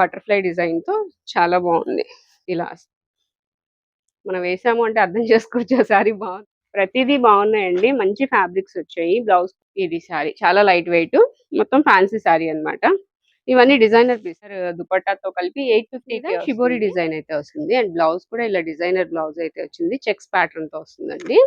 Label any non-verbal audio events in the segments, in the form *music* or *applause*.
Butterfly డిజైన్తో చాలా బాగుంది ఇలా మనం వేసాము అంటే అర్థం చేసుకోవచ్చు. సారీ బాగుంది ప్రతిదీ బాగున్నాయండి మంచి ఫ్యాబ్రిక్స్ వచ్చాయి. బ్లౌజ్ ఇది సారీ. చాలా లైట్ వెయిట్. మొత్తం ఫ్యాన్సీ సారీ అన్నమాట. ఇవన్నీ డిజైనర్ పీస్ దుపట్టాతో కలిపి ఎయిట్ ఫిఫ్టీ షిబోరి డిజైన్ అయితే వస్తుంది. అండ్ బ్లౌజ్ కూడా ఇలా డిజైనర్ బ్లౌజ్ అయితే వచ్చింది. చెక్స్ ప్యాటర్న్తో వస్తుందండి.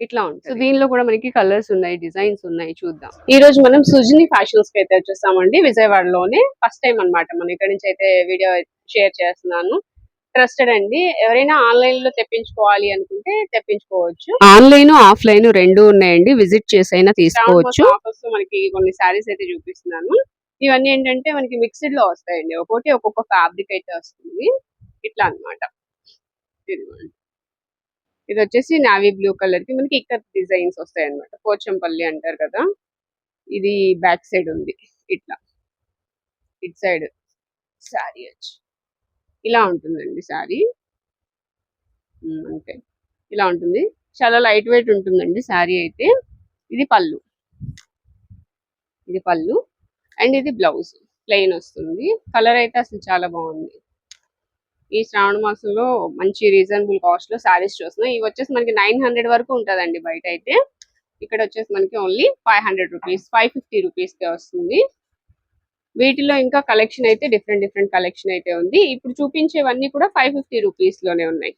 ఇట్లా ఉంటుంది. సో దీనిలో కూడా మనకి కలర్స్ ఉన్నాయి డిజైన్స్ ఉన్నాయి చూద్దాం. ఈ రోజు మనం సుజని ఫ్యాషన్స్కి అయితే వచ్చేసామండి. విజయవాడలోనే ఫస్ట్ టైం అన్నమాట. మనం ఇక్కడ నుంచి అయితే వీడియో షేర్ చేస్తున్నాను. ట్రస్టెడ్ అండి. ఎవరైనా ఆన్లైన్లో తెప్పించుకోవాలి అనుకుంటే తెప్పించుకోవచ్చు. ఆన్లైన్ ఆఫ్లైన్ రెండు ఉన్నాయండి. విజిట్ చేసైనా తీసుకోవచ్చు. ఆఫర్స్ మనకి కొన్ని సారీస్ అయితే చూపిస్తున్నాను. ఇవన్నీ ఏంటంటే మనకి మిక్స్డ్లో వస్తాయండి. ఒక్కొక్కటి ఒక్కొక్క ఫ్యాబ్రిక్ అయితే వస్తుంది. ఇట్లా అన్నమాట. ఇదిగోండి. ఇది వచ్చేసి నావీ బ్లూ కలర్కి మనకి ఇక్కడ డిజైన్స్ వస్తాయి అనమాట పోచంపల్లి అంటారు కదా? ఇది బ్యాక్ సైడ్ ఉంది. ఇట్లా. ఇట్ సైడ్ శారీ వచ్చి. ఇలా ఉంటుందండి శారీ అంతే. ఇలా ఉంటుంది. చాలా లైట్ వెయిట్ ఉంటుందండి శారీ అయితే. ఇది పళ్ళు. ఇది పళ్ళు. అండ్ ఇది బ్లౌజ్ ప్లెయిన్ వస్తుంది. కలర్ అయితే అసలు చాలా బాగుంది. ఈ శ్రావణ మాసంలో మంచి రీజనబుల్ కాస్ట్లో శారీస్ చూస్తున్నాం. ఇవి వచ్చేసి మనకి నైన్ హండ్రెడ్ వరకు ఉంటుందండి బయట అయితే. ఇక్కడ వచ్చేసి మనకి only five hundred rupees five fifty రూపీస్కే వస్తుంది. వీటిలో ఇంకా కలెక్షన్ అయితే డిఫరెంట్ డిఫరెంట్ కలెక్షన్ అయితే ఉంది. ఇప్పుడు చూపించేవన్నీ కూడా ఫైవ్ ఫిఫ్టీ రూపీస్లోనే ఉన్నాయి.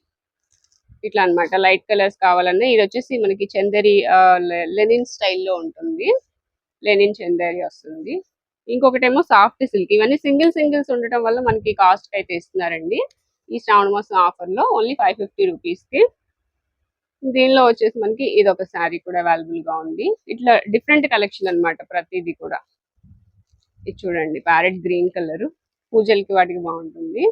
ఇట్లా అన్నమాట. లైట్ కలర్స్ కావాలన్నా ఇది వచ్చేసి మనకి చందరి లెనిన్ స్టైల్లో ఉంటుంది. లెనిన్ చందరి వస్తుంది. ఇంకొకటేమో సాఫ్ట్ సిల్క్. ఇవన్నీ సింగిల్ సింగిల్స్ ఉండటం వల్ల మనకి కాస్ట్ అయితే ఇస్తున్నారండి. ఈ శ్రావణ మాసం ఆఫర్లో ఓన్లీ ఫైవ్ ఫిఫ్టీ రూపీస్కి. దీనిలో వచ్చేసి మనకి ఇది ఒక శారీ కూడా అవైలబుల్గా ఉంది. ఇట్లా డిఫరెంట్ కలెక్షన్ అన్నమాట ప్రతిదీ కూడా. ఇది చూడండి ప్యారెట్ గ్రీన్ కలర్. పూజలకి వాటికి బాగుంటుంది.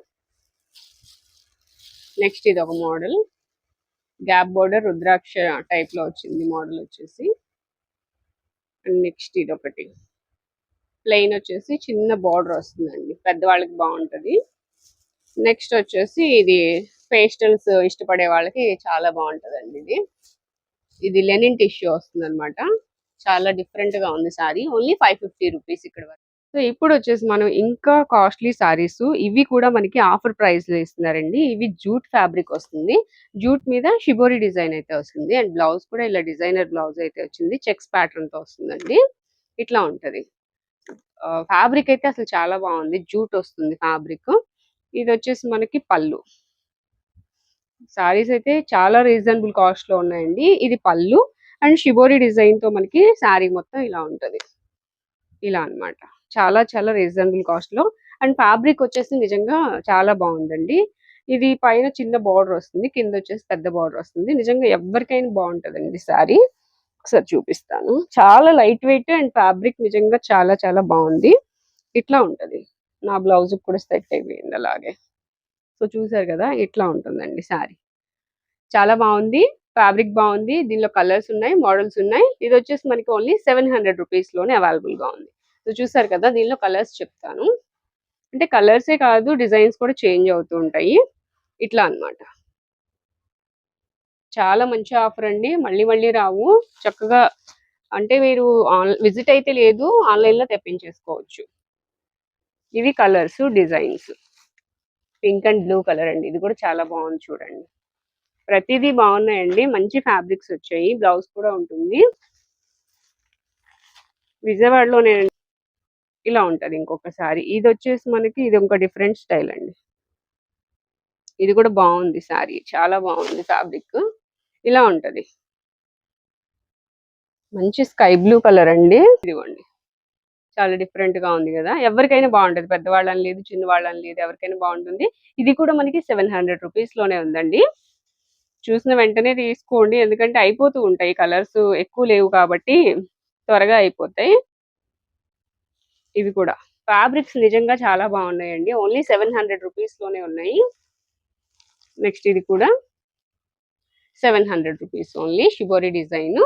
నెక్స్ట్ ఇది ఒక మోడల్. గ్యాప్ బోర్డర్ రుద్రాక్ష టైప్లో వచ్చింది మోడల్ వచ్చేసి. అండ్ నెక్స్ట్ ఇది ఒకటి ప్లెయిన్ వచ్చేసి చిన్న బార్డర్ వస్తుందండి. పెద్దవాళ్ళకి బాగుంటది. నెక్స్ట్ వచ్చేసి ఇది పేస్టల్స్ ఇష్టపడే వాళ్ళకి చాలా బాగుంటుందండి ఇది. ఇది లెనిన్ టిష్యూ వస్తుంది అనమాట చాలా డిఫరెంట్గా ఉంది sari. Only five fifty rupees ఇక్కడ వరకు. సో ఇప్పుడు వచ్చేసి మనం ఇంకా కాస్ట్లీ సారీస్. ఇవి కూడా మనకి ఆఫర్ ప్రైస్లో ఇస్తున్నారండి. ఇవి జూట్ ఫ్యాబ్రిక్ వస్తుంది. జూట్ మీద షిబోరి డిజైన్ అయితే వస్తుంది. అండ్ బ్లౌజ్ కూడా ఇలా డిజైనర్ బ్లౌజ్ అయితే వచ్చింది. చెక్స్ ప్యాటర్న్తో వస్తుందండి. ఇట్లా ఉంటది. ఫ్యాబ్రిక్ అయితే అసలు చాలా బాగుంది. జూట్ వస్తుంది ఫ్యాబ్రిక్. ఇది వచ్చేసి మనకి పళ్ళు. సారీస్ అయితే చాలా రీజనబుల్ కాస్ట్లో ఉన్నాయండి. ఇది పళ్ళు అండ్ షిబోరి డిజైన్తో మనకి శారీ మొత్తం ఇలా ఉంటది. ఇలా అన్నమాట. చాలా చాలా రీజనబుల్ కాస్ట్లో అండ్ ఫ్యాబ్రిక్ వచ్చేసి నిజంగా చాలా బాగుందండి. ఇది పైన చిన్న బార్డర్ వస్తుంది. కింద వచ్చేసి పెద్ద బార్డర్ వస్తుంది. నిజంగా ఎవరికైనా బాగుంటదండి సారీ. ఒకసారి చూపిస్తాను. చాలా లైట్ వెయిట్ అండ్ ఫ్యాబ్రిక్ నిజంగా చాలా చాలా బాగుంది. ఇట్లా ఉంటుంది. నా బ్లౌజ్ కూడా సెట్ అయిపోయింది అలాగే. సో చూసారు కదా ఇట్లా ఉంటుందండి శారీ. చాలా బాగుంది. ఫ్యాబ్రిక్ బాగుంది. దీనిలో కలర్స్ ఉన్నాయి మోడల్స్ ఉన్నాయి. ఇది వచ్చేసి మనకి ఓన్లీ సెవెన్ హండ్రెడ్ రూపీస్లోనే అవైలబుల్గా ఉంది. సో చూసారు కదా దీనిలో కలర్స్ చెప్తాను. అంటే కలర్సే కాదు డిజైన్స్ కూడా చేంజ్ అవుతూ ఉంటాయి. ఇట్లా అన్నమాట. చాలా మంచి ఆఫర్ అండి. మళ్ళీ మళ్ళీ రావు. చక్కగా అంటే మీరు విజిట్ అయితే లేదు ఆన్లైన్లో తెప్పించేసుకోవచ్చు. ఇవి colours designs pink and blue colour అండి. ఇది కూడా చాలా బాగుంది చూడండి. ప్రతిదీ బాగున్నాయండి. మంచి ఫ్యాబ్రిక్స్ వచ్చాయి. బ్లౌజ్ కూడా ఉంటుంది. విజయవాడలోనే ఇలా ఉంటుంది ఇంకొకసారి. ఇది వచ్చేసి మనకి ఇది ఒక డిఫరెంట్ స్టైల్ అండి. ఇది కూడా బాగుంది సారీ. చాలా బాగుంది ఫ్యాబ్రిక్ ఇలా ఉంటది. మంచి స్కై బ్లూ కలర్ అండి. ఇదిగోండి. చాలా డిఫరెంట్గా ఉంది కదా. ఎవరికైనా బాగుంటది. పెద్దవాళ్ళని లేదు చిన్న వాళ్ళని లేదు ఎవరికైనా బాగుంటుంది. ఇది కూడా మనకి సెవెన్ హండ్రెడ్ రూపీస్లోనే ఉందండి. చూసిన వెంటనే తీసుకోండి. ఎందుకంటే అయిపోతూ ఉంటాయి. కలర్స్ ఎక్కువ లేవు కాబట్టి త్వరగా అయిపోతాయి. ఇవి కూడా. ఫ్యాబ్రిక్స్ నిజంగా చాలా బాగున్నాయండి. ఓన్లీ సెవెన్ హండ్రెడ్ రూపీస్లోనే ఉన్నాయి. నెక్స్ట్ ఇది కూడా. Seven hundred rupees only shibori design.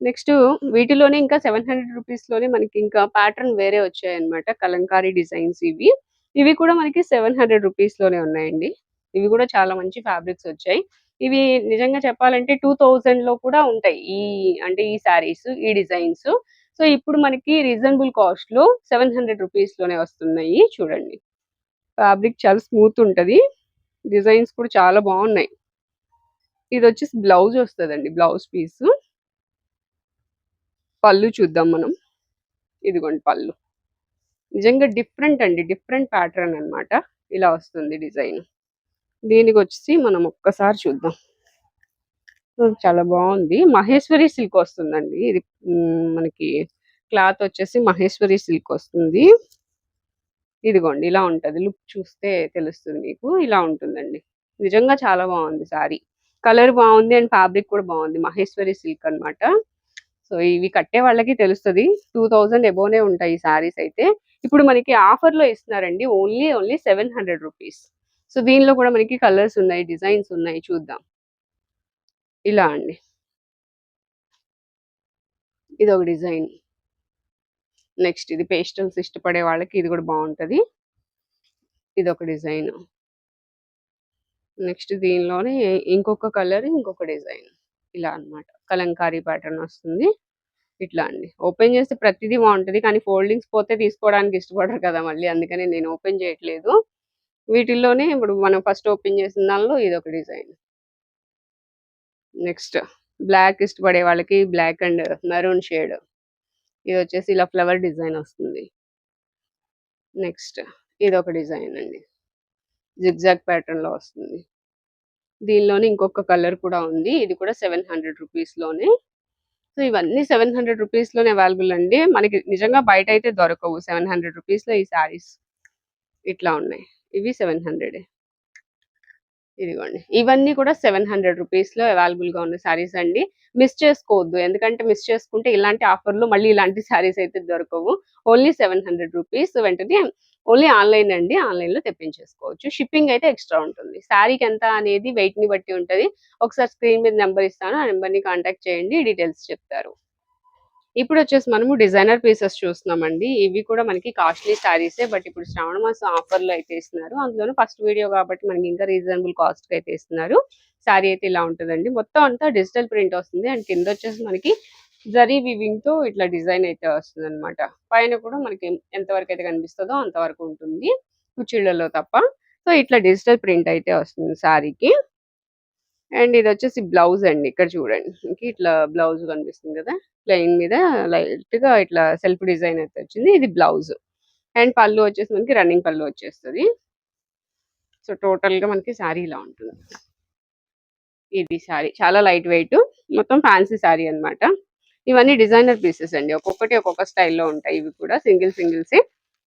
Next వీటిలోనే ఇంకా సెవెన్ హండ్రెడ్ రూపీస్లోనే మనకి ఇంకా ప్యాటర్న్ వేరే వచ్చాయన్నమాట కలంకారీ డిజైన్స్ ఇవి. ఇవి కూడా మనకి సెవెన్ హండ్రెడ్ రూపీస్లోనే ఉన్నాయండి. ఇవి కూడా చాలా మంచి ఫ్యాబ్రిక్స్ వచ్చాయి. ఇవి నిజంగా చెప్పాలంటే టూ థౌజండ్లో కూడా ఉంటాయి ఈ అంటే ఈ శారీస్ ఈ డిజైన్స్. సో ఇప్పుడు మనకి రీజనబుల్ కాస్ట్లో సెవెన్ హండ్రెడ్ రూపీస్లోనే వస్తున్నాయి. చూడండి. ఫ్యాబ్రిక్ చాలా స్మూత్ ఉంటది. డిజైన్స్ కూడా చాలా బాగున్నాయి. ఇది వచ్చేసి బ్లౌజ్ వస్తుందండి బ్లౌజ్ పీస్. పళ్ళు చూద్దాం మనం. ఇదిగోండి పళ్ళు. నిజంగా డిఫరెంట్ అండి డిఫరెంట్ ప్యాటర్న్ అన్నమాట. ఇలా వస్తుంది డిజైన్. దీనికి వచ్చేసి మనం ఒక్కసారి చూద్దాం. చాలా బాగుంది. మహేశ్వరి సిల్క్ వస్తుందండి. ఇది మనకి క్లాత్ వచ్చేసి మహేశ్వరి సిల్క్ వస్తుంది. ఇదిగోండి ఇలా ఉంటుంది. లుక్ చూస్తే తెలుస్తుంది మీకు. ఇలా ఉంటుందండి. నిజంగా చాలా బాగుంది సారీ. కలర్ బాగుంది అండ్ ఫ్యాబ్రిక్ కూడా బాగుంది. మహేశ్వరి సిల్క్ అన్నమాట. సో ఇవి కట్టే వాళ్ళకి తెలుస్తుంది. టూ థౌజండ్ ఎబోనే ఉంటాయి ఈ సారీస్ అయితే. ఇప్పుడు మనకి ఆఫర్లో ఇస్తున్నారండి only only seven hundred rupees. So దీనిలో కూడా మనకి కలర్స్ ఉన్నాయి డిజైన్స్ ఉన్నాయి. చూద్దాం. ఇలా అండి. ఇది ఒక డిజైన్. నెక్స్ట్ ఇది పేస్టల్స్ ఇష్టపడే వాళ్ళకి ఇది కూడా బాగుంటది. ఇది ఒక డిజైన్. నెక్స్ట్ దీనిలోనే ఇంకొక కలర్ ఇంకొక డిజైన్. ఇలా అన్నమాట. కలంకారీ ప్యాటర్న్ వస్తుంది. ఇట్లా అండి. ఓపెన్ చేస్తే ప్రతిదీ బాగుంటుంది. కానీ ఫోల్డింగ్స్ పోతే తీసుకోవడానికి ఇష్టపడరు కదా మళ్ళీ. అందుకని నేను ఓపెన్ చేయట్లేదు. వీటిల్లోనే ఇప్పుడు మనం ఫస్ట్ ఓపెన్ చేసిన దానిలో ఇది ఒక డిజైన్. నెక్స్ట్ బ్లాక్ ఇష్టపడే వాళ్ళకి బ్లాక్ అండ్ మెరూన్ షేడ్. ఇది వచ్చేసి ఇలా ఫ్లవర్ డిజైన్ వస్తుంది. నెక్స్ట్ ఇది ఒక డిజైన్ అండి. జిగ్జాగ్ ప్యాటర్న్లో వస్తుంది. దీనిలోనే ఇంకొక కలర్ కూడా ఉంది. ఇది కూడా సెవెన్ హండ్రెడ్ రూపీస్లోనే సో ఇవన్నీ సెవెన్ హండ్రెడ్ రూపీస్లోనే అవైలబుల్ అండి. మనకి నిజంగా బయట అయితే దొరకవు. సెవెన్ హండ్రెడ్ రూపీస్లో ఈ సారీస్ ఇట్లా ఉన్నాయి. ఇవి సెవెన్ హండ్రెడ్. ఇదిగోండి. ఇవన్నీ కూడా సెవెన్ హండ్రెడ్ రూపీస్లో అవైలబుల్గా ఉన్న సారీస్ అండి. మిస్ చేసుకోవద్దు. ఎందుకంటే మిస్ చేసుకుంటే ఇలాంటి ఆఫర్లు మళ్ళీ ఇలాంటి *laughs* సారీస్ అయితే దొరకవు. Only seven hundred rupees. వెంటనే ఓన్లీ ఆన్లైన్ అండి. ఆన్లైన్లో తెప్పించేసుకోవచ్చు. షిప్పింగ్ అయితే ఎక్స్ట్రా ఉంటుంది. శారీకి ఎంత అనేది వెయిట్ని బట్టి ఉంటుంది. ఒకసారి స్క్రీన్ మీద నెంబర్ ఇస్తాను. ఆ నెంబర్ని కాంటాక్ట్ చేయండి. డీటెయిల్స్ చెప్తారు. ఇప్పుడు వచ్చేసి మనము డిజైనర్ పీసెస్ చూస్తున్నామండి. ఇవి కూడా మనకి కాస్ట్లీ శారీసే. బట్ ఇప్పుడు శ్రావణ మాసం ఆఫర్లో అయితే ఇస్తున్నారు. అందులోనూ ఫస్ట్ వీడియో కాబట్టి మనకి ఇంకా రీజనబుల్ కాస్ట్కి అయితే ఇస్తున్నారు. శారీ అయితే ఇలా ఉంటుందండి. మొత్తం అంతా డిజిటల్ ప్రింట్ వస్తుంది. అండ్ కింద వచ్చేసి మనకి జరీ వివింగ్తో ఇట్లా డిజైన్ అయితే వస్తుంది అనమాట పైన కూడా మనకి ఎంతవరకు అయితే కనిపిస్తుందో అంతవరకు ఉంటుంది. కుచ్చిళ్ళలో తప్ప. సో ఇట్లా డిజిటల్ ప్రింట్ అయితే వస్తుంది శారీకి అండ్ ఇది వచ్చేసి బ్లౌజ్ అండి. ఇక్కడ చూడండి. ఇంక ఇట్లా బ్లౌజ్ కనిపిస్తుంది కదా. ప్లెయిన్ మీద లైట్గా ఇట్లా సెల్ఫ్ డిజైన్ అయితే వచ్చింది. ఇది బ్లౌజ్. అండ్ పళ్ళు వచ్చేసి మనకి రన్నింగ్ పళ్ళు వచ్చేస్తుంది. సో టోటల్గా మనకి శారీ ఇలా ఉంటుంది ఇది శారీ చాలా లైట్ వెయిట్. మొత్తం ఫ్యాన్సీ శారీ అన్నమాట. ఇవన్నీ డిజైనర్ పీసెస్ అండి. ఒక్కొక్కటి ఒక్కొక్క స్టైల్లో ఉంటాయి. ఇవి కూడా సింగిల్ సింగిల్స్.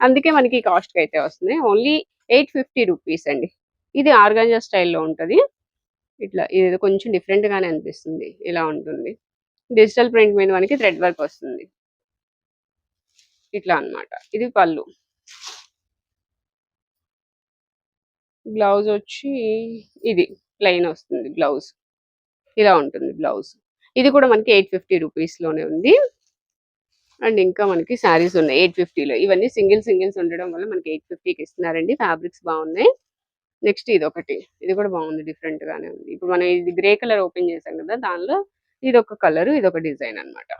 అందుకే మనకి కాస్ట్ అయితే వస్తుంది ఓన్లీ ఎయిట్ ఫిఫ్టీ రూపీస్ అండి. ఇది ఆర్గాంజా స్టైల్లో ఉంటుంది. ఇట్లా ఇది కొంచెం డిఫరెంట్ గానే అనిపిస్తుంది. ఇలా ఉంటుంది. డిజిటల్ ప్రింట్ మీద మనకి థ్రెడ్ వర్క్ వస్తుంది. ఇట్లా అన్నమాట. ఇది పళ్ళు. బ్లౌజ్ వచ్చి ఇది. ప్లెయిన్ వస్తుంది బ్లౌజ్. ఇలా ఉంటుంది బ్లౌజ్. ఇది కూడా మనకి ఎయిట్ ఫిఫ్టీ రూపీస్లోనే ఉంది. అండ్ ఇంకా మనకి శారీస్ ఉన్నాయి. ఎయిట్ ఫిఫ్టీలో ఇవన్నీ సింగిల్ సింగిల్స్ ఉండడం వల్ల మనకి ఎయిట్ ఫిఫ్టీకి ఇస్తున్నారండి. ఫ్యాబ్రిక్స్ బాగున్నాయి. నెక్స్ట్ ఇది ఒకటి ఇది కూడా బాగుంది డిఫరెంట్ గానే ఉంది. ఇప్పుడు మనం ఇది గ్రే కలర్ ఓపెన్ చేసాం కదా దానిలో ఇది ఒక కలర్ ఇది ఒక డిజైన్ అన్నమాట.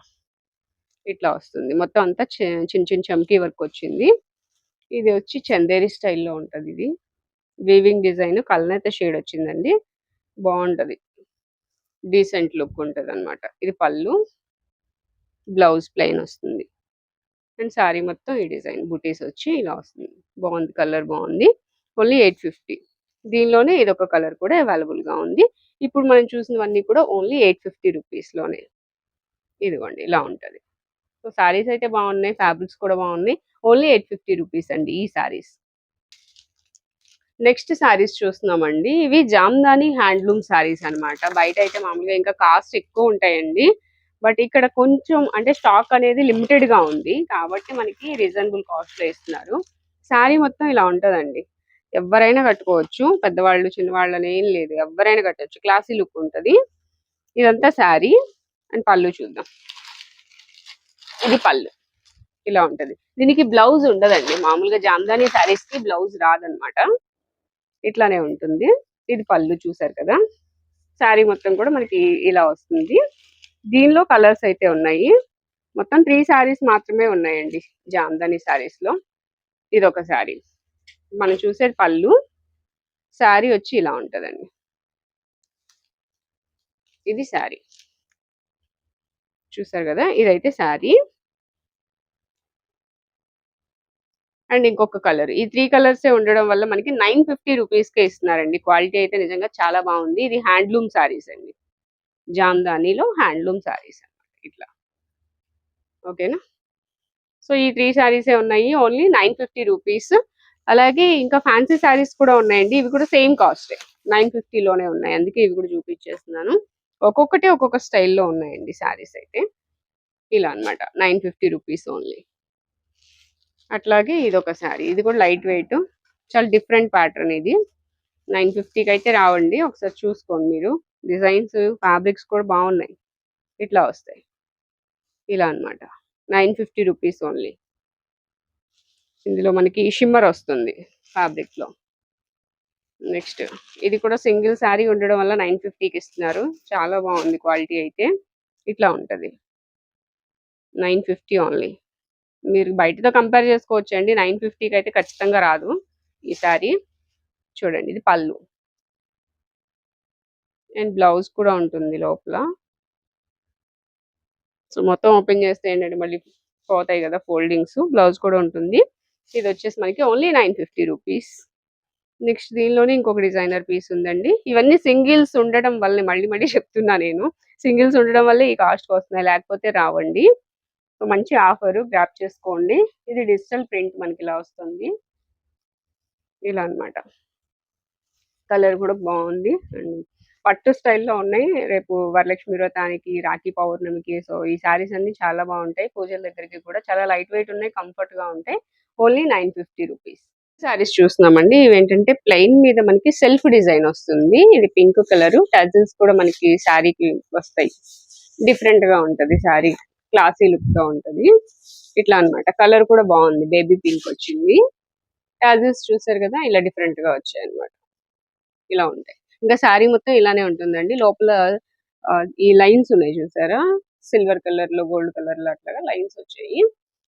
ఇట్లా వస్తుంది. మొత్తం అంతా చి- చిన్న చిన్న చమ్కీ వర్క్ వచ్చింది. ఇది వచ్చి చందేరి స్టైల్లో ఉంటది ఇది. వీవింగ్ డిజైన్ కలనైతే షేడ్ వచ్చిందండి. బాగుంటది. డీసెంట్ లుక్ ఉంటుంది అనమాట ఇది పళ్ళు బ్లౌజ్ ప్లెయిన్ వస్తుంది. అండ్ సారీ మొత్తం ఈ డిజైన్ బుటీస్ వచ్చి ఇలా వస్తుంది. బాగుంది కలర్ బాగుంది. Only eight fifty. దీనిలోనే ఇది ఒక కలర్ కూడా అవైలబుల్గా ఉంది. ఇప్పుడు మనం చూసినవన్నీ కూడా ఓన్లీ ఎయిట్ ఫిఫ్టీ రూపీస్లోనే ఇదిగోండి ఇలా ఉంటది. సో సారీస్ అయితే బాగున్నాయి ఫ్యాబ్రిక్స్ కూడా బాగున్నాయి. ఓన్లీ ఎయిట్ ఫిఫ్టీ రూపీస్ అండి ఈ సారీస్. నెక్స్ట్ సారీస్ చూస్తున్నామండి. ఇవి జామ్దాని హ్యాండ్లూమ్ సారీస్ అన్నమాట. బయట అయితే మామూలుగా ఇంకా కాస్ట్ ఎక్కువ ఉంటాయండి. బట్ ఇక్కడ కొంచెం అంటే స్టాక్ అనేది లిమిటెడ్గా ఉంది. కాబట్టి మనకి రీజనబుల్ కాస్ట్లో ఇస్తున్నారు. శారీ మొత్తం ఇలా ఉంటదండి. ఎవరైనా కట్టుకోవచ్చు. పెద్దవాళ్ళు చిన్నవాళ్ళు ఏం లేదు. ఎవరైనా కట్టొచ్చు. క్లాసీ లుక్ ఉంటది. ఇదంతా శారీ అండ్ పళ్ళు చూద్దాం. ఇది పళ్ళు. ఇలా ఉంటది. దీనికి బ్లౌజ్ ఉండదండి. మామూలుగా జామ్దాని శారీస్కి బ్లౌజ్ రాదనమాట ఇట్లానే ఉంటుంది. ఇది పళ్ళు చూసారు కదా? శారీ మొత్తం కూడా మనకి ఇలా వస్తుంది. దీనిలో కలర్స్ అయితే ఉన్నాయి. మొత్తం త్రీ శారీస్ మాత్రమే ఉన్నాయండి. జామ్దాని శారీస్లో ఇది ఒక శారీ. మనం చూసేది పళ్ళు శారీ వచ్చి ఇలా ఉంటదండి. ఇది శారీ. చూసారు కదా? ఇదైతే శారీ. అండ్ ఇంకొక కలర్. ఈ త్రీ కలర్స్ ఉండడం వల్ల మనకి నైన్ ఫిఫ్టీ రూపీస్ కే ఇస్తున్నారండి. క్వాలిటీ అయితే నిజంగా చాలా బాగుంది. ఇది హ్యాండ్లూమ్ సారీస్ అండి. జామ్దానీలో హ్యాండ్లూమ్ సారీస్ అన్నమాట ఇట్లా. ఓకేనా? సో ఈ త్రీ సారీసే ఉన్నాయి. Only nine fifty rupees. అలాగే ఇంకా ఫ్యాన్సీ సారీస్ కూడా ఉన్నాయండి. ఇవి కూడా సేమ్ కాస్ట్. నైన్ ఫిఫ్టీలోనే ఉన్నాయి. అందుకే ఇవి కూడా చూపించేస్తున్నాను. ఒక్కొక్కటి ఒక్కొక్క స్టైల్లో ఉన్నాయండి సారీస్ అయితే. ఇలా అన్నమాట. Nine fifty rupees only. అట్లాగే ఇది ఒక శారీ. ఇది కూడా లైట్ వెయిట్. చాలా డిఫరెంట్ ప్యాటర్న్ ఇది. నైన్ ఫిఫ్టీకి అయితే రావండి. ఒకసారి చూసుకోండి మీరు. డిజైన్స్ ఫ్యాబ్రిక్స్ కూడా బాగున్నాయి. ఇట్లా వస్తాయి. ఇలా అన్నమాట. Nine fifty rupees only. ఇందులో మనకి షిమ్మర్ వస్తుంది ఫ్యాబ్రిక్లో. నెక్స్ట్ ఇది కూడా సింగిల్ శారీ ఉండడం వల్ల నైన్ ఫిఫ్టీకి ఇస్తున్నారు. చాలా బాగుంది క్వాలిటీ అయితే. ఇట్లా ఉంటుంది. Nine fifty only. మీరు బయటతో కంపేర్ చేసుకోవచ్చు అండి. నైన్ ఫిఫ్టీకి అయితే ఖచ్చితంగా రాదు ఈ శారీ. చూడండి ఇది పళ్ళు. అండ్ బ్లౌజ్ కూడా ఉంటుంది లోపల. సో మొత్తం ఓపెన్ చేస్తే ఏంటంటే మళ్ళీ పోతాయి కదా ఫోల్డింగ్స్. బ్లౌజ్ కూడా ఉంటుంది. ఇది వచ్చేసి మనకి only nine fifty rupees. Next దీనిలోనే ఇంకొక డిజైనర్ పీస్ ఉందండి. ఇవన్నీ సింగిల్స్ ఉండడం వల్ల మళ్ళీ మళ్ళీ చెప్తున్నా నేను. సింగిల్స్ ఉండడం వల్ల ఈ కాస్ట్ వస్తున్నాయి. లేకపోతే రావండి. సో మంచి ఆఫర్ గ్రాప్ చేసుకోండి. ఇది డిజిటల్ ప్రింట్ మనకి ఇలా వస్తుంది. ఇలా అన్నమాట. కలర్ కూడా బాగుంది. అండ్ పట్టు స్టైల్లో ఉన్నాయి. రేపు వరలక్ష్మి వ్రతానికి రాఖీ పౌర్ణమికి సో ఈ శారీస్ అన్ని చాలా బాగుంటాయి. పూజల దగ్గరికి కూడా చాలా లైట్ వెయిట్ ఉన్నాయి కంఫర్ట్గా ఉంటాయి. Only nine fifty rupees. Saris చూస్తున్నామండి. ఇవేంటంటే ప్లెయిన్ మీద మనకి సెల్ఫ్ డిజైన్ వస్తుంది. ఇది పింక్ కలర్. టజిల్స్ కూడా మనకి శారీకి వస్తాయి. డిఫరెంట్గా ఉంటది శారీ. క్లాసీ లుక్గా ఉంటది. ఇట్లా అన్నమాట. కలర్ కూడా బాగుంది. బేబీ పింక్ వచ్చింది. టాజిల్స్ చూసారు కదా ఇలా డిఫరెంట్గా వచ్చాయి అనమాట ఇలా ఉంటాయి. ఇంకా శారీ మొత్తం ఇలానే ఉంటుందండి. లోపల ఈ లైన్స్ ఉన్నాయి చూసారా? సిల్వర్ కలర్లో గోల్డ్ కలర్లో అట్లాగా లైన్స్ వచ్చాయి.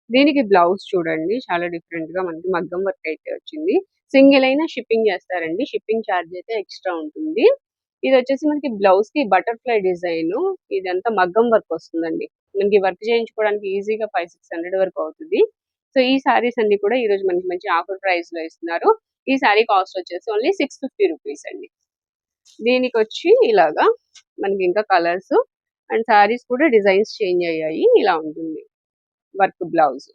దీనికి బ్లౌజ్ చూడండి. చాలా డిఫరెంట్గా మనకి మగ్గం వర్క్ అయితే వచ్చింది. సింగిల్ అయినా షిప్పింగ్ చేస్తారండి. షిప్పింగ్ ఛార్జ్ అయితే ఎక్స్ట్రా ఉంటుంది. ఇది వచ్చేసి మనకి బ్లౌజ్కి బటర్ఫ్లై డిజైన్. ఇదంతా మగ్గం వర్క్ వస్తుందండి. మనకి వర్క్ చేయించుకోవడానికి ఈజీగా ఫైవ్ సిక్స్ హండ్రెడ్ వరకు అవుతుంది. సో ఈ సారీస్ అన్ని కూడా ఈ రోజు మనకి మంచి ఆఫర్ ప్రైస్లో ఇస్తున్నారు. ఈ సారీ కాస్ట్ వచ్చేసి ఓన్లీ సిక్స్ ఫిఫ్టీ రూపీస్ అండి. దీనికి వచ్చి ఇలాగా మనకి ఇంకా కలర్స్ అండ్ సారీస్ కూడా డిజైన్స్ చేంజ్ అయ్యాయి. ఇలా ఉంటుంది. Work blouse.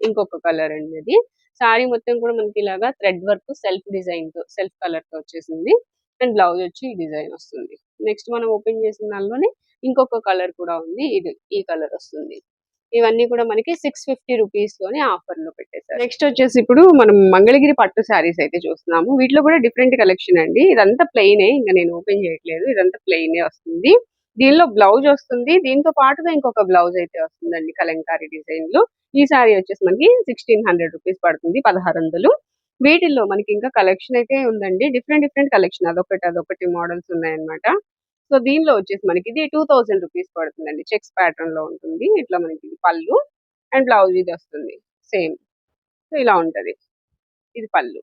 ఇంకొక కలర్ అండి అది. సారీ మొత్తం కూడా మనకి ఇలాగా థ్రెడ్ వర్క్ సెల్ఫ్ డిజైన్తో సెల్ఫ్ కలర్తో వచ్చేసింది. అండ్ బ్లౌజ్ వచ్చి ఈ డిజైన్ వస్తుంది. నెక్స్ట్ మనం ఓపెన్ చేసిన దానిలోనే ఇంకొక కలర్ కూడా ఉంది. ఇది ఈ కలర్ వస్తుంది. ఇవన్నీ కూడా మనకి సిక్స్ ఫిఫ్టీ రూపీస్లోనే ఆఫర్లో పెట్టేశారు. నెక్స్ట్ వచ్చేసి ఇప్పుడు మనం మంగళగిరి పట్టు శారీస్ అయితే చూస్తున్నాము. వీటిలో కూడా డిఫరెంట్ కలెక్షన్ అండి. ఇదంతా ప్లెయినే ఇంకా నేను ఓపెన్ చేయట్లేదు. ఇదంతా ప్లెయినే వస్తుంది. దీనిలో బ్లౌజ్ వస్తుంది. దీంతో పాటుగా ఇంకొక బ్లౌజ్ అయితే వస్తుందండి కలంకారీ డిజైన్లో ఈ సారీ వచ్చేసి మనకి సిక్స్టీన్ హండ్రెడ్ రూపీస్ పడుతుంది పదహారు వందలు వీటిల్లో మనకి ఇంకా కలెక్షన్ అయితే ఉందండి. డిఫరెంట్ డిఫరెంట్ కలెక్షన్ అదొకటి అదొకటి మోడల్స్ ఉన్నాయన్నమాట. సో దీనిలో వచ్చేసి మనకి ఇది టూ థౌసండ్ రూపీస్ పడుతుందండి. చెక్స్ ప్యాటర్న్లో ఉంటుంది. ఇట్లా మనకి ఇది పళ్ళు అండ్ బ్లౌజ్ ఇది వస్తుంది. సేమ్. సో ఇలా ఉంటది. ఇది పళ్ళు.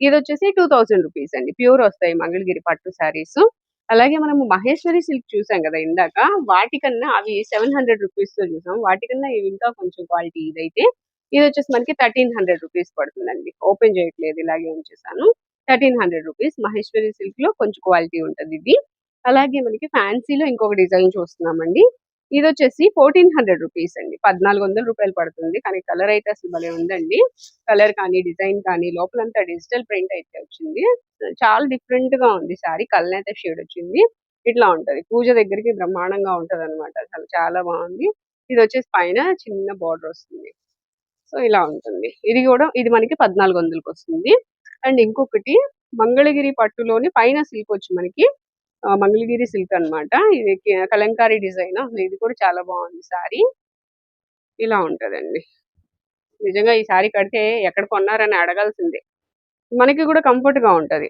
ఇది వచ్చేసి టూ థౌసండ్ రూపీస్ అండి. ప్యూర్ వస్తాయి మంగళగిరి పట్టు శారీస్. అలాగే మనము మహేశ్వరి సిల్క్ చూసాం కదా ఇందాక. వాటికన్నా అవి సెవెన్ హండ్రెడ్ రూపీస్లో చూసాం. వాటికన్నా ఇవి ఇంకా కొంచెం క్వాలిటీ ఇదైతే. ఇది వచ్చేసి మనకి థర్టీన్ హండ్రెడ్ రూపీస్ పడుతుందండి. ఓపెన్ చేయట్లేదు. ఇలాగే ఉంచేసాను. థర్టీన్ హండ్రెడ్ రూపీస్ మహేశ్వరి సిల్క్లో కొంచెం క్వాలిటీ ఉంటుంది ఇది. అలాగే మనకి ఫ్యాన్సీలో ఇంకొక డిజైన్ చూస్తున్నామండి. ఇది వచ్చేసి ఫోర్టీన్ హండ్రెడ్ రూపీస్ అండి. పద్నాలుగు వందల రూపాయలు పడుతుంది. కానీ కలర్ అయితే అసలు భలే ఉందండి. కలర్ కానీ డిజైన్ కానీ లోపలంతా డిజిటల్ ప్రింట్ అయితే వచ్చింది. చాలా డిఫరెంట్గా ఉంది. సారీ అయితే షేడ్ వచ్చింది. ఇట్లా ఉంటది. పూజ దగ్గరికి బ్రహ్మాండంగా ఉంటది అనమాట అసలు చాలా బాగుంది. ఇది వచ్చేసి పైన చిన్న బార్డర్ వస్తుంది. సో ఇలా ఉంటుంది. ఇది కూడా ఇది మనకి పద్నాలుగు వందలకి వస్తుంది అండ్ ఇంకొకటి మంగళగిరి పట్టులోని పైన సిల్క్ వచ్చి మనకి మంగళగిరి సిల్క్ అన్నమాట. ఇది కలంకారీ డిజైన్. అసలు ఇది కూడా చాలా బాగుంది సారీ. ఇలా ఉంటదండి. నిజంగా ఈ సారీ కడితే ఎక్కడ కొన్నారని అడగాల్సిందే. మనకి కూడా కంఫర్ట్గా ఉంటది.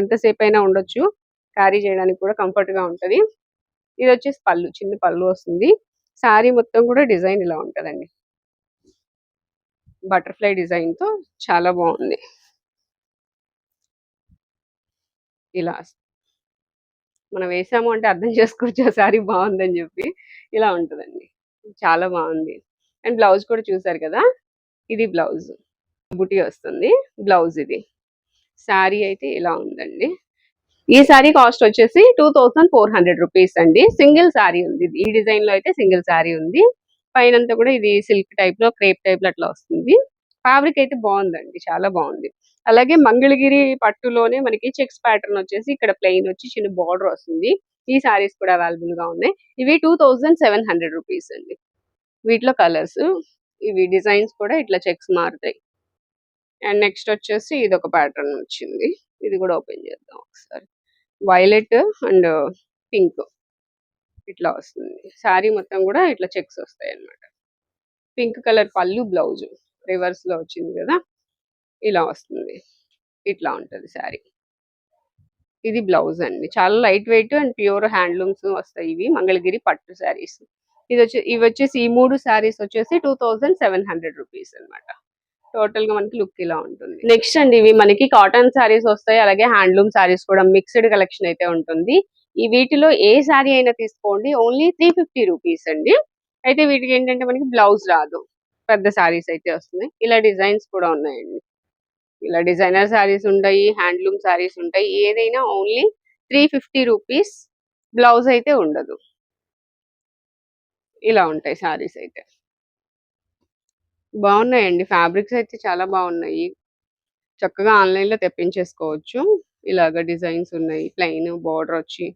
ఎంతసేపు అయినా ఉండొచ్చు. క్యారీ చేయడానికి కూడా కంఫర్ట్గా ఉంటది. ఇది వచ్చేసి పళ్ళు చిన్న పళ్ళు వస్తుంది. సారీ మొత్తం కూడా డిజైన్ ఇలా ఉంటదండి. బటర్ఫ్లై డిజైన్తో చాలా బాగుంది. ఇలా మనం వేసాము అంటే అర్థం చేసుకోవచ్చు ఆ శారీ బాగుందని చెప్పి. ఇలా ఉంటుందండి. చాలా బాగుంది. అండ్ బ్లౌజ్ కూడా చూసారు కదా? ఇది బ్లౌజ్. బుటీ వస్తుంది. బ్లౌజ్ ఇది. శారీ అయితే ఇలా ఉందండి. ఈ శారీ కాస్ట్ వచ్చేసి two thousand four hundred rupees అండి. సింగిల్ శారీ ఉంది ఈ డిజైన్లో అయితే సింగిల్ శారీ ఉంది. పైనంతా కూడా ఇది సిల్క్ టైప్లో క్రేప్ టైప్లో అట్లా వస్తుంది. ఫ్యాబ్రిక్ అయితే బాగుందండి. చాలా బాగుంది. అలాగే మంగళగిరి పట్టులోనే మనకి చెక్స్ ప్యాటర్న్ వచ్చేసి ఇక్కడ ప్లెయిన్ వచ్చి చిన్న బార్డర్ వస్తుంది. ఈ సారీస్ కూడా అవైలబుల్గా ఉన్నాయి. ఇవి two thousand seven hundred rupees అండి. వీటిలో కలర్స్ ఇవి డిజైన్స్ కూడా ఇట్లా చెక్స్ మారుతాయి. అండ్ నెక్స్ట్ వచ్చేసి ఇది ఒక ప్యాటర్న్ వచ్చింది. ఇది కూడా ఓపెన్ చేద్దాం ఒకసారి. వైలెట్ అండ్ పింక్ ఇట్లా వస్తుంది. శారీ మొత్తం కూడా ఇట్లా చెక్స్ వస్తాయి అన్నమాట పింక్ కలర్ పళ్ళు బ్లౌజ్ రివర్స్లో వచ్చింది కదా. ఇలా వస్తుంది. ఇట్లా ఉంటుంది శారీ. ఇది బ్లౌజ్ అండి. చాలా light weight and pure handlooms వస్తాయి ఇవి. మంగళగిరి పట్టు శారీస్. ఇది వచ్చి ఇవి వచ్చేసి ఈ మూడు శారీస్ వచ్చేసి two thousand seven hundred rupees అనమాట టోటల్గా మనకి లుక్ ఇలా ఉంటుంది. నెక్స్ట్ అండి ఇవి మనకి కాటన్ శారీస్ వస్తాయి. అలాగే హ్యాండ్లూమ్ శారీస్ కూడా మిక్స్డ్ కలెక్షన్ అయితే ఉంటుంది. ఈ వీటిలో ఏ శారీ అయినా తీసుకోండి. ఓన్లీ త్రీ ఫిఫ్టీ రూపీస్ అండి. అయితే వీటికి ఏంటంటే మనకి బ్లౌజ్ రాదు. పెద్ద శారీస్ అయితే వస్తున్నాయి. ఇలా డిజైన్స్ కూడా ఉన్నాయండి. ఇలా డిజైనర్ శారీస్ ఉంటాయి హ్యాండ్లూమ్ శారీస్ ఉంటాయి ఏదైనా only three fifty rupees blouse అయితే ఉండదు. ఇలా ఉంటాయి శారీస్ అయితే. బాగున్నాయండి ఫ్యాబ్రిక్స్ అయితే చాలా బాగున్నాయి. చక్కగా ఆన్లైన్లో తెప్పించేసుకోవచ్చు. ఇలాగ డిజైన్స్ ఉన్నాయి ప్లెయిన్ బార్డర్ వచ్చి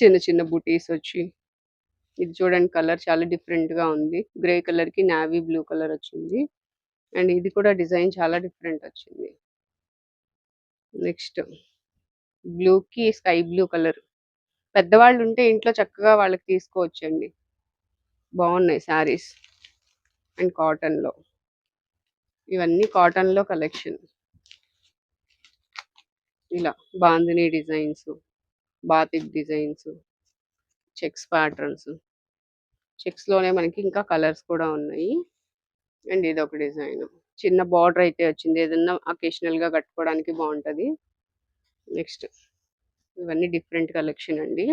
చిన్న చిన్న బుటీస్ వచ్చి. ఇది చూడండి కలర్ చాలా డిఫరెంట్గా ఉంది. గ్రే కలర్కి నావీ బ్లూ కలర్ వచ్చింది. అండ్ ఇది కూడా డిజైన్ చాలా డిఫరెంట్ వచ్చింది. నెక్స్ట్ బ్లూ కి స్కై బ్లూ కలర్. పెద్దవాళ్ళు ఉంటే ఇంట్లో చక్కగా వాళ్ళకి తీసుకోవచ్చండి. బాగున్నాయి శారీస్ అండ్ కాటన్లో. ఇవన్నీ కాటన్లో కలెక్షన్. ఇలా bandhani designs batik designs checks patterns. చెక్స్లోనే మనకి ఇంకా కలర్స్ కూడా ఉన్నాయి. అండ్ ఇది ఒక డిజైన్. చిన్న బార్డర్ అయితే వచ్చింది. ఏదన్నా అకేషనల్గా కట్టుకోవడానికి బాగుంటుంది. నెక్స్ట్ ఇవన్నీ డిఫరెంట్ కలెక్షన్ అండి.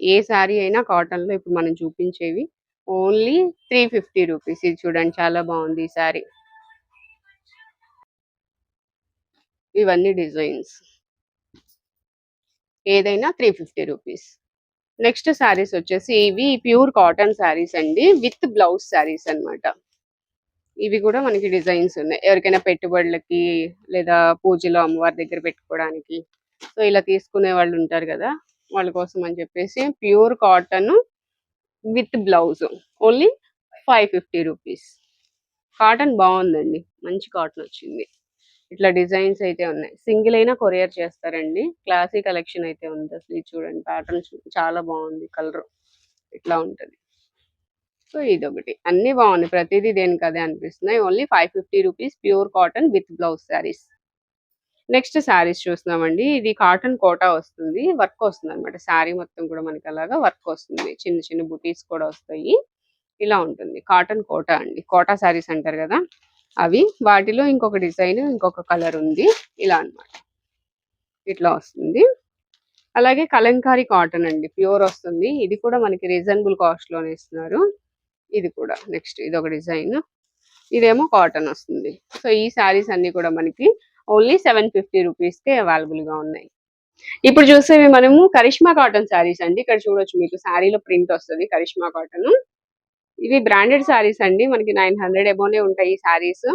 ఏ శారీ అయినా కాటన్లో ఇప్పుడు మనం చూపించేవి ఓన్లీ త్రీ ఫిఫ్టీ రూపీస్. ఇది చూడండి చాలా బాగుంది ఈ శారీ. ఇవన్నీ డిజైన్స్. ఏదైనా three fifty rupees. Next saris వచ్చేసి ఇవి ప్యూర్ కాటన్ శారీస్ అండి విత్ బ్లౌజ్ శారీస్ అన్నమాట. ఇవి కూడా మనకి డిజైన్స్ ఉన్నాయి. ఎవరికైనా పెట్టుబడులకి లేదా పూజలో అమ్మవారి దగ్గర పెట్టుకోవడానికి. సో ఇలా తీసుకునే వాళ్ళు ఉంటారు కదా వాళ్ళ కోసం అని చెప్పేసి pure cotton with blouse. Only five fifty rupees. Cotton బాగుందండి. మంచి కాటన్ వచ్చింది. ఇట్లా డిజైన్స్ అయితే ఉన్నాయి. సింగిల్ అయినా కొరియర్ చేస్తారండి. క్లాసీ కలెక్షన్ అయితే ఉంది అసలు ఇది చూడండి. ప్యాటర్న్స్ చాలా బాగుంది కలర్. ఇట్లా ఉంటుంది. సో ఇది ఒకటి అన్ని బాగున్నాయి. ప్రతిదీ దేనికి అదే అనిపిస్తున్నాయి. Only five fifty rupees pure cotton with blouse saris. Next saris చూస్తున్నామండి. ఇది కాటన్ కోటా వస్తుంది. వర్క్ వస్తుంది అనమాట శారీ మొత్తం కూడా మనకి అలాగా వర్క్ వస్తుంది. చిన్న చిన్న బుటీస్ కూడా వస్తాయి. ఇలా ఉంటుంది. కాటన్ కోటా అండి. కోటా శారీస్ అంటారు కదా. అవి వాటిలో ఇంకొక డిజైన్ ఇంకొక కలర్ ఉంది. ఇలా అన్నమాట. ఇట్లా వస్తుంది. అలాగే కలంకారీ కాటన్ అండి. ప్యూర్ వస్తుంది. ఇది కూడా మనకి రీజనబుల్ కాస్ట్లోనే ఇస్తున్నారు. ఇది కూడా నెక్స్ట్ ఇది ఒక డిజైన్. ఇదేమో కాటన్ వస్తుంది. సో ఈ శారీస్ అన్ని కూడా మనకి ఓన్లీ సెవెన్ ఫిఫ్టీ రూపీస్కి అవైలబుల్గా ఉన్నాయి. ఇప్పుడు చూసేవి మనము కరిష్మా కాటన్ శారీస్ అండి. ఇక్కడ చూడొచ్చు మీకు శారీలో ప్రింట్ వస్తుంది కరిష్మా కాటన్. ఇవి బ్రాండెడ్ శారీస్ అండి. మనకి నైన్ హండ్రెడ్ ఎబోనే ఉంటాయి ఈ శారీస్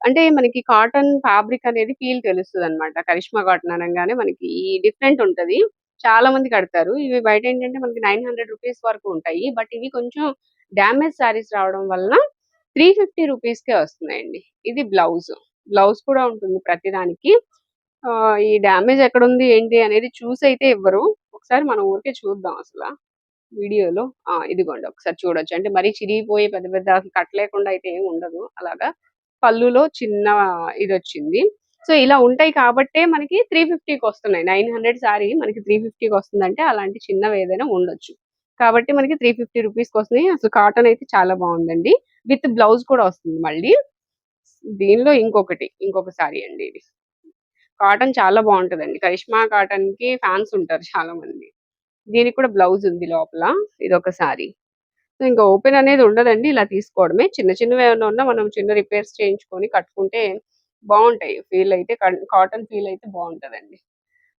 అంటే మనకి కాటన్ ఫ్యాబ్రిక్ అనేది ఫీల్ తెలుస్తుంది అనమాట కరిష్మా కాటన్ అనగానే మనకి ఈ డిఫరెంట్ ఉంటది. చాలా మంది కడతారు. ఇవి బయట ఏంటంటే మనకి నైన్ హండ్రెడ్ రూపీస్ వరకు ఉంటాయి. బట్ ఇవి కొంచెం డ్యామేజ్ శారీస్ రావడం వలన త్రీ ఫిఫ్టీ రూపీస్కే వస్తున్నాయండి. ఇది బ్లౌజ్ బ్లౌజ్ కూడా ఉంటుంది ప్రతిదానికి. ఆ, ఈ డ్యామేజ్ ఎక్కడ ఉంది ఏంటి అనేది చూసి అయితే ఇవ్వరు ఒకసారి మనం ఊరికే చూద్దాం అసలు. వీడియోలో. ఆ ఇదిగోండి ఒకసారి చూడొచ్చు. అంటే మరీ చిరిగిపోయి పెద్ద పెద్ద కట్ కట్టలేకుండా అయితే ఏమి ఉండదు. అలాగా పళ్ళులో చిన్న ఇది వచ్చింది సో ఇలా ఉంటాయి కాబట్టే మనకి త్రీ ఫిఫ్టీకి వస్తున్నాయి. నైన్ హండ్రెడ్ సారీ మనకి త్రీ ఫిఫ్టీకి వస్తుందంటే అలాంటి చిన్నవి ఏదైనా ఉండొచ్చు. కాబట్టి మనకి త్రీ ఫిఫ్టీ రూపీస్కి వస్తున్నాయి. అసలు కాటన్ అయితే చాలా బాగుందండి. విత్ బ్లౌజ్ కూడా వస్తుంది మళ్ళీ. దీనిలో ఇంకొకటి ఇంకొక సారీ అండి ఇది. కాటన్ చాలా బాగుంటదండి. కరిష్మా కాటన్కి ఫ్యాన్స్ ఉంటారు చాలా మంది దీనికి కూడా బ్లౌజ్ ఉంది లోపల. ఇది ఒక సారీ. సో ఇంకా ఓపెన్ అనేది ఉండదండి. ఇలా తీసుకోవడమే. చిన్న చిన్నవి ఏమైనా ఉన్నా మనం చిన్న రిపేర్స్ చేయించుకొని కట్టుకుంటే బాగుంటాయి. ఫీల్ అయితే కాటన్ ఫీల్ అయితే బాగుంటుందండి.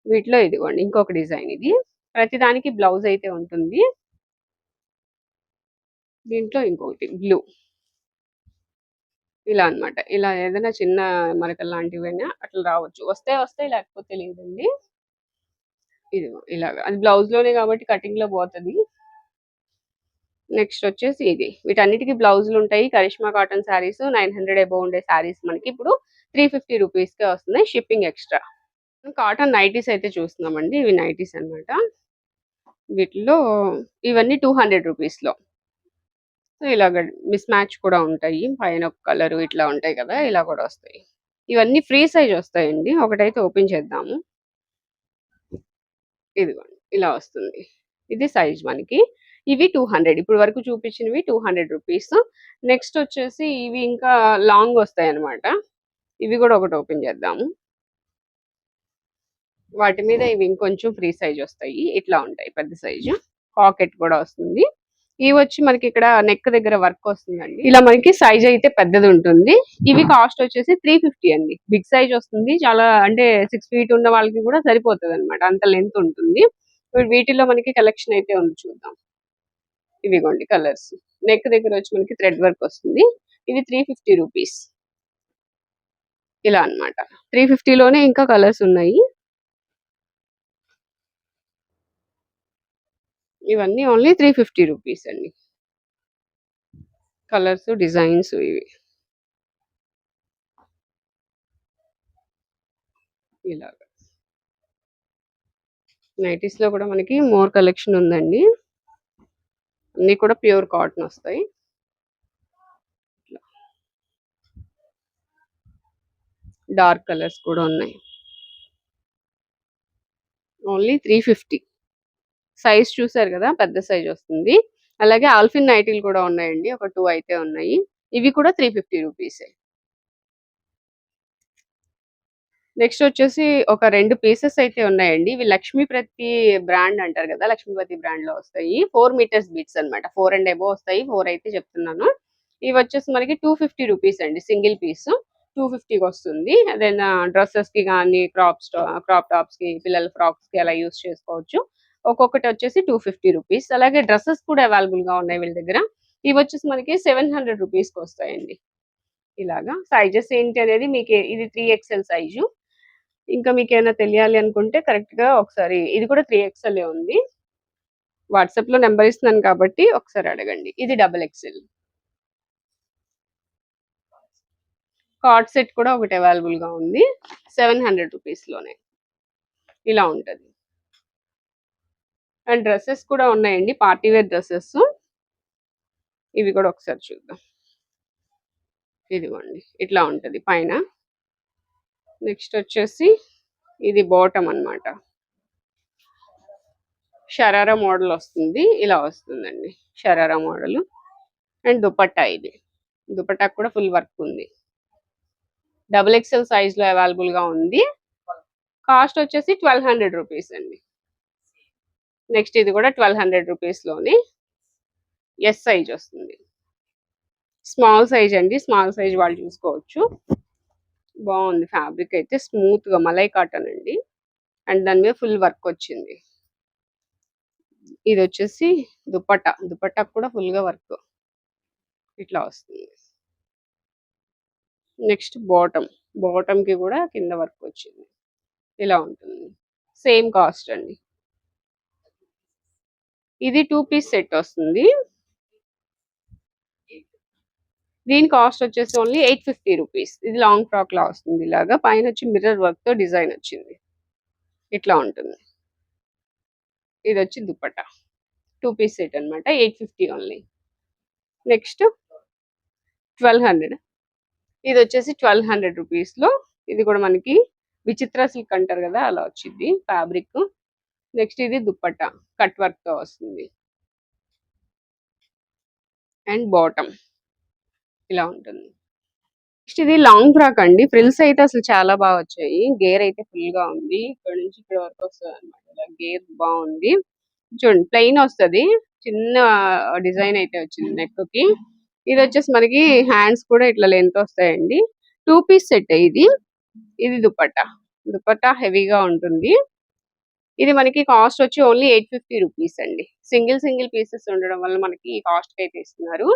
వీటిలో ఇదిగోండి ఇంకొక డిజైన్ ఇది. ప్రతిదానికి బ్లౌజ్ అయితే ఉంటుంది. దీంట్లో ఇంకొకటి బ్లూ. ఇలా అన్నమాట. ఇలా ఏదైనా చిన్న మరకలు లాంటివైనా అట్లా రావచ్చు. వస్తే వస్తాయి లేకపోతే లేదండి. ఇలాగా అది బ్లౌజ్లోనే కాబట్టి కటింగ్లో పోతుంది. నెక్స్ట్ వచ్చేసి ఇది. వీటన్నిటికీ బ్లౌజులు ఉంటాయి. Karishma cotton saris nine hundred above ఉండే శారీస్ మనకి ఇప్పుడు త్రీ ఫిఫ్టీ రూపీస్కే వస్తున్నాయి షిప్పింగ్ ఎక్స్ట్రా కాటన్ నైటీస్ అయితే చూస్తున్నామండి. ఇవి నైటీస్ అన్నమాట. వీటిలో ఇవన్నీ టూ హండ్రెడ్ రూపీస్లో సో ఇలాగ మిస్ మ్యాచ్ కూడా ఉంటాయి. పైన ఒక కలర్ ఇట్లా ఉంటాయి కదా ఇలా కూడా వస్తాయి. ఇవన్నీ ఫ్రీ సైజ్ వస్తాయండి. ఒకటైతే ఓపెన్ చేద్దాము. ఇదిగోండి ఇలా వస్తుంది. ఇది సైజ్ మనకి. ఇవి టూ హండ్రెడ్ ఇప్పుడు వరకు చూపించినవి టూ హండ్రెడ్ రూపీస్. నెక్స్ట్ వచ్చేసి ఇవి ఇంకా లాంగ్ వస్తాయి అన్నమాట ఇవి కూడా ఒకటి ఓపెన్ చేద్దాము. వాటి మీద ఇవి ఇంకొంచెం ఫ్రీ సైజ్ వస్తాయి. ఇట్లా ఉంటాయి పెద్ద సైజు. పాకెట్ కూడా వస్తుంది. ఇవి వచ్చి మనకి ఇక్కడ నెక్ దగ్గర వర్క్ వస్తుందండి. ఇలా మనకి సైజ్ అయితే పెద్దది ఉంటుంది. ఇవి కాస్ట్ వచ్చేసి త్రీ ఫిఫ్టీ అండి. బిగ్ సైజ్ వస్తుంది. చాలా అంటే సిక్స్ ఫీట్ ఉన్న వాళ్ళకి కూడా సరిపోతుంది అనమాట అంత లెంత్ ఉంటుంది. వీటిలో మనకి కలెక్షన్ అయితే ఉంది చూద్దాం. ఇవిగోండి కలర్స్ నెక్ దగ్గర వచ్చి మనకి థ్రెడ్ వర్క్ వస్తుంది. ఇవి త్రీ ఫిఫ్టీ రూపీస్ ఇలా అన్నమాట. త్రీ ఫిఫ్టీలోనే ఇంకా కలర్స్ ఉన్నాయి. ఇవన్నీ ఓన్లీ త్రీ ఫిఫ్టీ రూపీస్ అండి. కలర్స్ డిజైన్స్ ఇవి. ఇలాగా. నైటీస్లో కూడా మనకి మోర్ కలెక్షన్ ఉందండి. అన్ని కూడా ప్యూర్ కాటన్ వస్తాయి. డార్క్ కలర్స్ కూడా ఉన్నాయి. Only three fifty. సైజ్ చూసారు కదా పెద్ద సైజ్ వస్తుంది. అలాగే ఆల్ఫిన్ నైటీలు కూడా ఉన్నాయండి ఒక టూ అయితే ఉన్నాయి. ఇవి కూడా త్రీ ఫిఫ్టీ రూపీసే. నెక్స్ట్ వచ్చేసి ఒక రెండు పీసెస్ అయితే ఉన్నాయండి. ఇవి లక్ష్మీప్రతి బ్రాండ్ అంటారు కదా లక్ష్మీపతి బ్రాండ్లో వస్తాయి. ఫోర్ మీటర్స్ బీట్స్ అన్నమాట. ఫోర్ అండ్ ఎబో వస్తాయి ఫోర్ అయితే చెప్తున్నాను. ఇవి వచ్చేసి మనకి టూ ఫిఫ్టీ రూపీస్ అండి సింగిల్ పీస్. టూ ఫిఫ్టీకి వస్తుంది. అదే డ్రెస్సెస్కి కానీ క్రాప్ క్రాప్ టాప్స్కి పిల్లల ఫ్రాక్స్కి అలా యూస్ చేసుకోవచ్చు. ఒక్కొక్కటి వచ్చేసి టూ ఫిఫ్టీ రూపీస్ అలాగే డ్రెస్సెస్ కూడా అవైలబుల్గా ఉన్నాయి వీళ్ళ దగ్గర. ఇవి వచ్చేసి మనకి సెవెన్ హండ్రెడ్ రూపీస్కి వస్తాయండి. ఇలాగా సైజెస్ ఏంటి అనేది మీకు ఇది త్రీ ఎక్స్ఎల్ సైజు ఇంకా మీకు ఏమైనా తెలియాలి అనుకుంటే కరెక్ట్గా ఒకసారి ఇది కూడా త్రీ ఎక్స్ఎల్ ఉంది. వాట్సాప్లో నెంబర్ ఇస్తున్నాను కాబట్టి ఒకసారి అడగండి. ఇది డబుల్ ఎక్స్ఎల్ కార్డ్ సెట్ కూడా ఒకటి అవైలబుల్గా ఉంది. సెవెన్ హండ్రెడ్ రూపీస్లోనే. ఇలా ఉంటది. అండ్ డ్రెస్సెస్ కూడా ఉన్నాయండి. Party wear dresses. ఇవి కూడా ఒకసారి చూద్దాం. ఇదిగోండి. ఇట్లా ఉంటుంది పైన. నెక్స్ట్ వచ్చేసి ఇది బాటమ్ అన్నమాట. షరారా మోడల్ వస్తుంది. ఇలా వస్తుందండి. షరారా మోడల్. అండ్ దుపట్టా ఇది. దుపట్టా కూడా ఫుల్ వర్క్ ఉంది. డబుల్ ఎక్సెల్ సైజ్లో అవైలబుల్గా ఉంది. కాస్ట్ వచ్చేసి ట్వెల్వ్ హండ్రెడ్ రూపీస్ అండి. నెక్స్ట్ ఇది కూడా ట్వెల్వ్ హండ్రెడ్ రూపీస్లోని ఎస్ సైజ్ వస్తుంది. స్మాల్ సైజ్ అండి. స్మాల్ సైజ్ వాళ్ళు చూసుకోవచ్చు. బాగుంది ఫ్యాబ్రిక్ అయితే. స్మూత్గా మలై కాటన్ అండి. అండ్ దాని మీద ఫుల్ వర్క్ వచ్చింది. ఇది వచ్చేసి దుపట్టా. దుపట్టా కూడా ఫుల్గా వర్క్ ఇట్లా వస్తుంది. నెక్స్ట్ బాటమ్ బాటమ్కి కూడా కింద వర్క్ వచ్చింది. ఇలా ఉంటుంది. సేమ్ కాస్ట్ అండి. ఇది టూ పీస్ సెట్ వస్తుంది. దీని కాస్ట్ వచ్చేసి ఓన్లీ ఎయిట్ ఫిఫ్టీ రూపీస్ ఇది లాంగ్ ఫ్రాక్ లా వస్తుంది ఇలాగా. పైన వచ్చి మిర్రర్ వర్క్తో డిజైన్ వచ్చింది. ఇట్లా ఉంటుంది. ఇది వచ్చి దుప్పట. టూ పీస్ సెట్ అనమాట eight fifty only next twelve hundred ఇది వచ్చేసి ట్వెల్వ్ హండ్రెడ్ రూపీస్లో. ఇది కూడా మనకి విచిత్ర సిల్క్ అంటారు కదా అలా వచ్చింది. ఫ్యాబ్రిక్ నెక్స్ట్ ఇది దుప్పట్ట కట్ వర్క్తో వస్తుంది. అండ్ బాటమ్ ఇలా ఉంటుంది. నెక్స్ట్ ఇది లాంగ్ ఫ్రాక్ అండి. ఫ్రిల్స్ అయితే అసలు చాలా బాగా వచ్చాయి. గేర్ అయితే ఫుల్గా ఉంది. ఇక్కడ నుంచి ఇక్కడ వరకు వస్తుంది అనమాట గేర్ బాగుంది. చూడండి ప్లెయిన్ వస్తది. చిన్న డిజైన్ అయితే వచ్చింది నెక్కి ఇది వచ్చేసి మనకి హ్యాండ్స్ కూడా ఇట్లా లెంత్ వస్తాయండి. టూ పీస్ సెట్ ఇది. ఇది దుపట్టా దుపట్టా హెవీగా ఉంటుంది. ఇది మనకి కాస్ట్ వచ్చి ఓన్లీ ఎయిట్ ఫిఫ్టీ రూపీస్ అండి. సింగిల్ సింగిల్ పీసెస్ ఉండడం వల్ల మనకి ఈ కాస్ట్కి అయితే ఇస్తున్నారు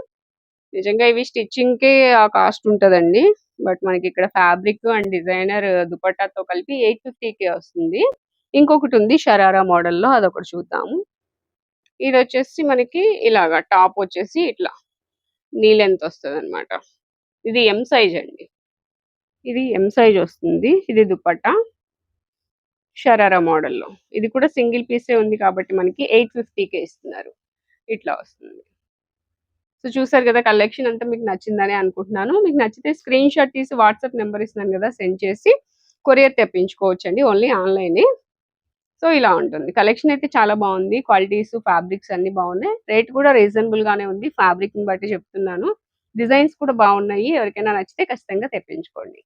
నిజంగా ఇవి స్టిచ్చింగ్కి ఆ కాస్ట్ ఉంటదండి. బట్ మనకి ఇక్కడ ఫ్యాబ్రిక్ అండ్ డిజైనర్ దుపట్టాతో కలిపి ఎయిట్ ఫిఫ్టీకే వస్తుంది. ఇంకొకటి ఉంది షరారా మోడల్లో అదొకటి చూద్దాము. ఇది వచ్చేసి మనకి ఇలాగా టాప్ వచ్చేసి ఇట్లా నీ లెంత్ వస్తుంది అనమాట ఇది ఎం సైజ్ అండి. ఇది ఎం సైజ్ వస్తుంది. ఇది దుపట్టా. షరారా మోడల్లో ఇది కూడా సింగిల్ పీసే ఉంది కాబట్టి మనకి ఎయిట్ ఫిఫ్టీకే ఇస్తున్నారు. ఇట్లా వస్తుంది. సో చూసారు కదా కలెక్షన్ అంతా మీకు నచ్చిందని అనుకుంటున్నాను. మీకు నచ్చితే స్క్రీన్ షాట్ తీసి వాట్సాప్ నెంబర్ ఇస్తున్నాను కదా సెండ్ చేసి కొరియర్ తెప్పించుకోవచ్చు అండి ఓన్లీ ఆన్లైనే సో ఇలా ఉంటుంది. కలెక్షన్ అయితే చాలా బాగుంది. క్వాలిటీస్ ఫ్యాబ్రిక్స్ అన్ని బాగున్నాయి. రేట్ కూడా రీజనబుల్ గానే ఉంది. ఫ్యాబ్రిక్ని బట్టి చెప్తున్నాను. డిజైన్స్ కూడా బాగున్నాయి. ఎవరికైనా నచ్చితే ఖచ్చితంగా తెప్పించుకోండి.